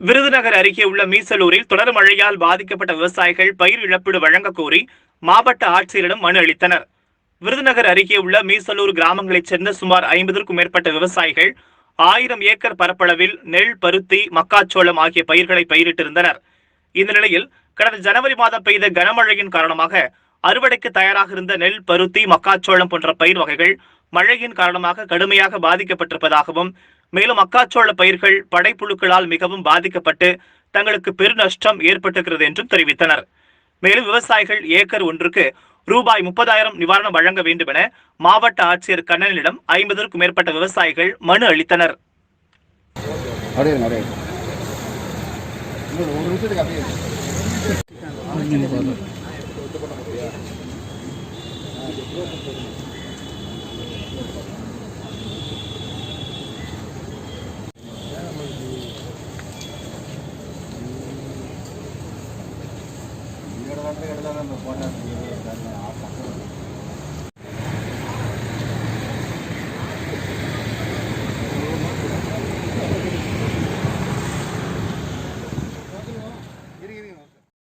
விருதுநகர் அருகே உள்ள மீசலூரில் தொடர் மழையால் பாதிக்கப்பட்ட விவசாயிகள் பயிர் இழப்பீடு வழங்க கோரி மாவட்ட ஆட்சியரிடம் மனு அளித்தனர். விருதுநகர் அருகே உள்ள மீசலூர் கிராமங்களைச் சேர்ந்த சுமார் ஐம்பதற்கும் மேற்பட்ட விவசாயிகள் ஆயிரம் ஏக்கர் பரப்பளவில் நெல் பருத்தி மக்காச்சோளம் ஆகிய பயிர்களை பயிரிட்டிருந்தனர். இந்த நிலையில் கடந்த ஜனவரி மாதம் பெய்த கனமழையின் காரணமாக அறுவடைக்கு தயாராக இருந்த நெல் பருத்தி மக்காச்சோளம் போன்ற பயிர் வகைகள் மழையின் காரணமாக கடுமையாக பாதிக்கப்பட்டிருப்பதாகவும் மேலும் மக்காச்சோள பயிர்கள் படைப்புழுக்களால் மிகவும் பாதிக்கப்பட்டு தங்களுக்கு பெருநஷ்டம் ஏற்பட்டிருக்கிறது என்றும் தெரிவித்தனர். மேலும் விவசாயிகள் ஏக்கர் ஒன்றுக்கு ரூபாய் முப்பதாயிரம் நிவாரணம் வழங்க வேண்டும் என மாவட்ட ஆட்சியர் கண்ணனிடம் ஐம்பதற்கும் மேற்பட்ட விவசாயிகள் மனு அளித்தனர். அப்படியே இருங்க, அப்படியே இருங்க. இன்னொரு